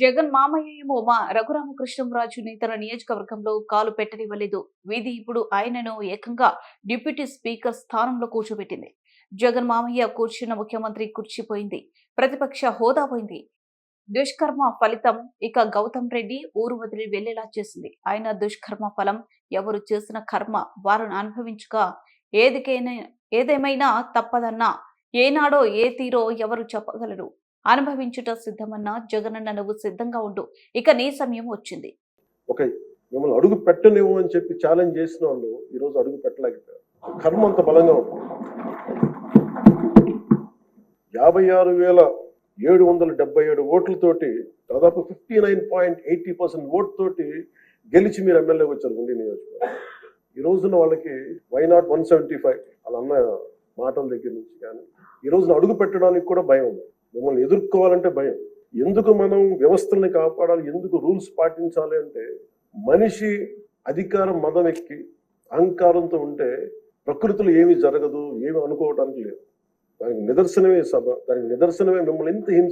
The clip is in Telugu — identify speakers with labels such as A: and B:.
A: జగన్ మామయ్య ఏమో మా రఘురామకృష్ణంరాజు నేతల నియోజకవర్గంలో కాలు పెట్టనివ్వలేదు. వీధి ఇప్పుడు ఆయనను ఏకంగా డిప్యూటీ స్పీకర్ స్థానంలో కూర్చోబెట్టింది. జగన్ మామయ్య కూర్చున్న ముఖ్యమంత్రి కుర్చిపోయింది. ప్రతిపక్ష హోదా పోయింది. దుష్కర్మ ఫలితం ఇక గౌతమ్ రెడ్డి ఊరు వదిలి వెళ్ళేలా చేసింది. ఆయన దుష్కర్మ ఫలం ఎవరు చేసిన కర్మ వారిని అనుభవించగా ఏదికైనా ఏదేమైనా తప్పదన్నా ఏనాడో ఏ తీరో ఎవరు చెప్పగలరు? అనుభవించుట సిద్ధమన్నా జగనన్న నువ్వు సిద్ధంగా ఉండు. ఇక నీ సమయం వచ్చింది.
B: ఒక మిమ్మల్ని అడుగు పెట్టనివ్వు అని చెప్పి ఛాలెంజ్ చేసిన వాళ్ళు ఈరోజు అడుగు పెట్టలేకపోయారు. కర్మ అంత బలంగా ఉంటుంది యాభై ఆరు వేల ఏడు వందల డెబ్బై ఏడు ఓట్లతోటి దాదాపు fifty nine point eighty percent vote తోటి గెలిచి మీరు ఎమ్మెల్యేకి వచ్చారు ఉండి నియోజకవర్గం. ఈ రోజున వాళ్ళకి why not one seventy five అలా అన్న మాటల దగ్గర నుంచి కానీ ఈ రోజున అడుగు పెట్టడానికి కూడా భయం ఉంది. మిమ్మల్ని ఎదుర్కోవాలంటే భయం. ఎందుకు మనం వ్యవస్థల్ని కాపాడాలి? ఎందుకు రూల్స్ పాటించాలి అంటే మనిషి అధికారం మదం ఎక్కి అహంకారంతో ఉంటే ప్రకృతిలో ఏమి జరగదు ఏమి అనుకోవడానికి లేదు. దానికి నిదర్శనమే సభ దానికి నిదర్శనమే మిమ్మల్ని ఎంత హింస